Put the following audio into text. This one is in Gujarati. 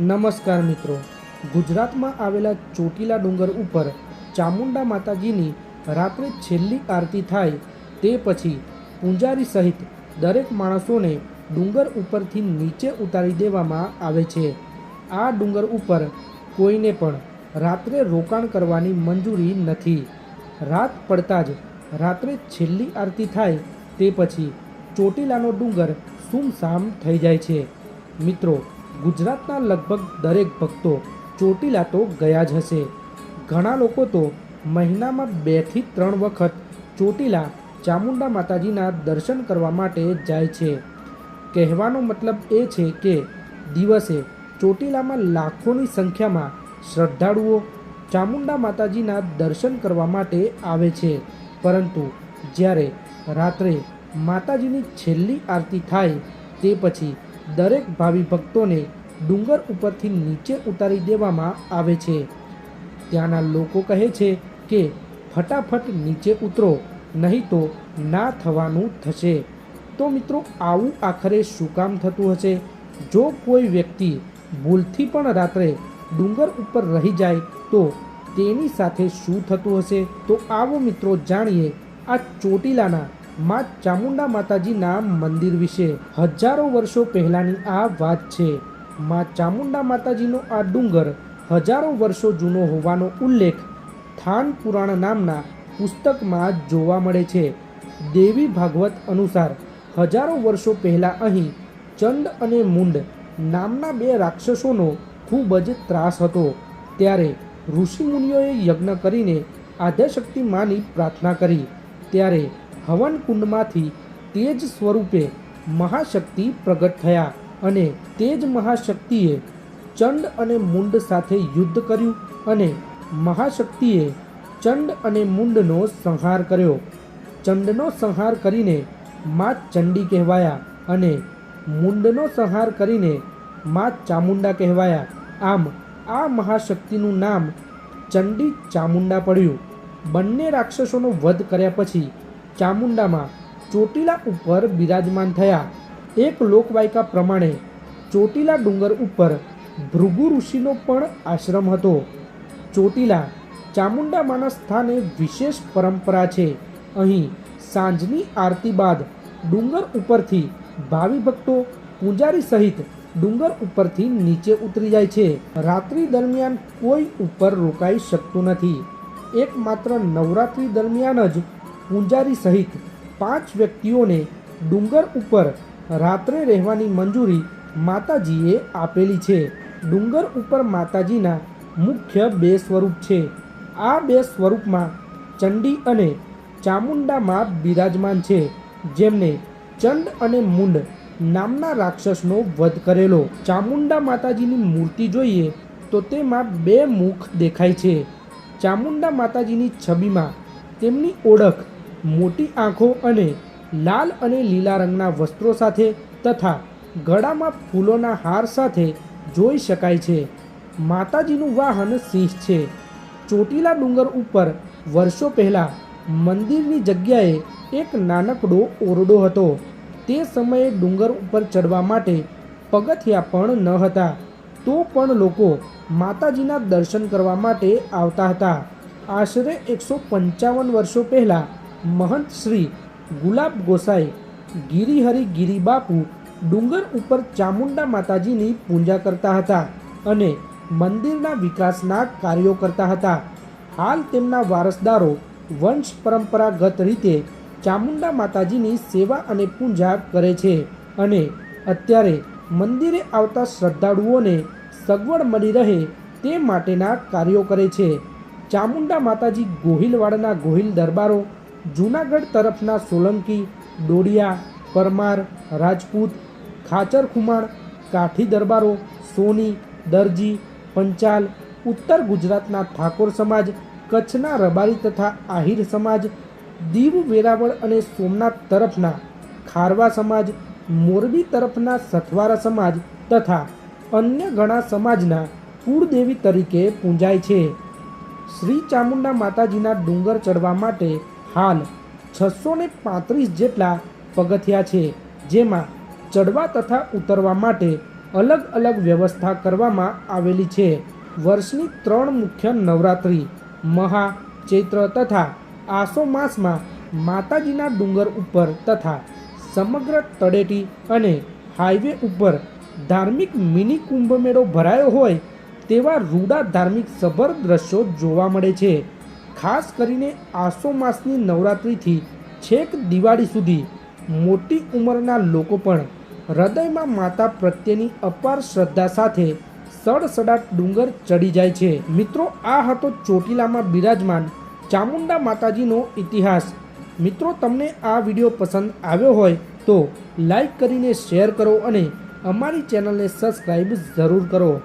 નમસ્કાર મિત્રો. ગુજરાતમાં આવેલા ચોટીલા ડુંગર ઉપર ચામુંડા માતાજીની રાત્રે છેલ્લી આરતી થાય તે પછી પૂંજારી સહિત દરેક માણસોને ડુંગર ઉપરથી નીચે ઉતારી દેવામાં આવે છે. આ ડુંગર ઉપર કોઈને પણ રાત્રે રોકાણ કરવાની મંજૂરી નથી. રાત પડતા જ રાત્રે છેલ્લી આરતી થાય તે પછી ચોટીલાનો ડુંગર સુમસામ થઈ જાય છે. મિત્રો ગુજરાતના લગભગ દરેક ભક્તો ચોટીલા તો ગયા જ હશે. ઘણા લોકો તો મહિનામાં બેથી ત્રણ વખત ચોટીલા ચામુંડા માતાજીના દર્શન કરવા માટે જાય છે. કહેવાનો મતલબ એ છે કે દિવસે ચોટીલામાં લાખોની સંખ્યામાં શ્રદ્ધાળુઓ ચામુંડા માતાજીના દર્શન કરવા માટે આવે છે. પરંતુ જ્યારે રાત્રે માતાજીની છેલ્લી આરતી થાય તે પછી દરેક ભાવિ ભક્તોને ડુંગર ઉપરથી નીચે ઉતારી દેવામાં આવે છે. ત્યાંના લોકો કહે છે કે, ફટાફટ નીચે ઉતરો, નહીં તો ના થવાનું થશે. તો મિત્રો, આવું આખરે શું કામ થતું હશે? જો કોઈ વ્યક્તિ ભૂલથી પણ રાત્રે ડુંગર ઉપર રહી જાય, તો તેની સાથે શું થતું હશે? તો આવો મિત્રો જાણીએ આ ચોટીલાના મા ચામુંડા માતાજીના મંદિર વિશે હજારો વર્ષો પહેલાંની આ વાત છે. મા ચામુંડા માતાજીનો આ ડુંગર હજારો વર્ષો જૂનો હોવાનો ઉલ્લેખ થાન પુરાણ નામના પુસ્તકમાં જોવા મળે છે. દેવી ભાગવત અનુસાર હજારો વર્ષો પહેલાં અહીં ચંડ અને મુંડ નામના બે રાક્ષસોનો ખૂબ જ ત્રાસ હતો. ત્યારે ઋષિમુનિઓએ યજ્ઞ કરીને આદ્યશક્તિ માની પ્રાર્થના કરી. ત્યારે હવન કુંડમાંથી તેજ સ્વરૂપે મહાશક્તિ પ્રગટ થયા અને તે જ મહાશક્તિએ ચંડ અને મુંડ સાથે યુદ્ધ કર્યું અને મહાશક્તિએ ચંડ અને મુંડનો સંહાર કર્યો. ચંડનો સંહાર કરીને મા ચંડી કહેવાયા અને મુંડનો સંહાર કરીને મા ચામુંડા કહેવાયા. આમ આ મહાશક્તિનું નામ ચંડી ચામુંડા પડ્યું. બંને રાક્ષસોનો વધ કર્યા પછી ચામુંડામાં ચોટીલા ઉપર બિરાજમાન થયા. એક લોકવાયકા પ્રમાણે ચોટીલા ડુંગર ઉપર ભૃગુ ઋષિનો પણ આશ્રમ હતો. ચોટીલા ચામુંડામાના સ્થાને વિશેષ પરંપરા છે. અહીં સાંજની આરતી બાદ ડુંગર ઉપરથી ભાવિ ભક્તો પૂજારી સહિત ડુંગર ઉપરથી નીચે ઉતરી જાય છે. રાત્રિ દરમિયાન કોઈ ઉપર રોકાઈ શકતું નથી. એકમાત્ર નવરાત્રિ દરમિયાન જ પૂજારી સહિત પાંચ વ્યક્તિઓને ડુંગર ઉપર રાત્રે રહેવાની મંજૂરી માતાજીએ આપેલી છે. ડુંગર ઉપર માતાજીના મુખ્ય બે સ્વરૂપ છે. આ બે સ્વરૂપમાં ચંડી અને ચામુંડા માં બિરાજમાન છે, જેમને ચંડ અને મુંડ નામના રાક્ષસનો વધ કરેલો. ચામુંડા માતાજીની મૂર્તિ જોઈએ તો તેમાં બે મુખ દેખાય છે. ચામુંડા માતાજીની છબીમાં તેમની ઓળખ મોટી આંખો અને લાલ અને લીલા રંગના વસ્ત્રો સાથે તથા ગળામાં ફૂલોના હાર સાથે જોઈ શકાય છે. માતાજીનું વાહન સિંહ છે. ચોટીલા ડુંગર ઉપર વર્ષો પહેલાં મંદિરની જગ્યાએ એક નાનકડો ઓરડો હતો. તે સમયે ડુંગર ઉપર ચડવા માટે પગથિયા પણ ન હતા. તો પણ લોકો માતાજીના દર્શન કરવા માટે આવતા હતા. આશરે એકસો પંચાવન વર્ષો પહેલાં મહંત શ્રી ગુલાબ ગોસાઈ, ગિરિહરિ ગિરિબાપુ ડુંગર ઉપર ચામુંડા માતાજીની પૂજા કરતા હતા અને મંદિરના વિકાસના કાર્યો કરતા હતા. હાલ તેમના વારસદારો વંશ પરંપરાગત રીતે ચામુંડા માતાજીની સેવા અને પૂજા કરે છે અને અત્યારે મંદિરે આવતા શ્રદ્ધાળુઓને સગવડ મળી રહે તે માટેના કાર્યો કરે છે. ચામુંડા માતાજી ગોહિલવાડના ગોહિલ દરબારો જૂનાગઢ તરફના સોલંકી ડોડિયા પરમાર, રાજપૂત ખાચર ખુમાણ કાઠી દરબારો, સોની, દરજી, પંચાલ, ઉત્તર ગુજરાતના ઠાકોર સમાજ, કચ્છના રબારી તથા આહિર સમાજ, દીવ વેરાવળ અને સોમનાથ તરફના ખારવા સમાજ, મોરબી તરફના સથવારા સમાજ તથા અન્ય ઘણા સમાજના કુળદેવી તરીકે પૂંજાય છે. શ્રી ચામુંડા માતાજીના ડુંગર ચડવા માટે હાલ છસો ને પાંત્રીસ જેટલા પગથિયા છે, જેમાં ચડવા તથા ઉતરવા માટે અલગ અલગ વ્યવસ્થા કરવામાં આવેલી છે. વર્ષની ત્રણ મુખ્ય નવરાત્રિ, મહા, ચૈત્ર તથા આસો માસમાં માતાજીના ડુંગર ઉપર તથા સમગ્ર તળેટી અને હાઈવે ઉપર ધાર્મિક મિની કુંભમેળો ભરાયો હોય તેવા રૂડા ધાર્મિક સભર દ્રશ્યો જોવા મળે છે. ખાસ કરીને આસો માસની નવરાત્રિથી છેક દિવાળી સુધી મોટી ઉંમરના લોકો પણ હૃદયમાં માતા પ્રત્યેની અપાર શ્રદ્ધા સાથે સડસડાટ ડુંગર ચડી જાય છે. મિત્રો, આ હતો ચોટીલામાં બિરાજમાન ચામુંડા માતાજીનો ઇતિહાસ. મિત્રો, તમને આ વીડિયો પસંદ આવ્યો હોય તો લાઈક કરીને શેર કરો અને અમારી ચેનલને સબસ્ક્રાઈબ જરૂર કરો.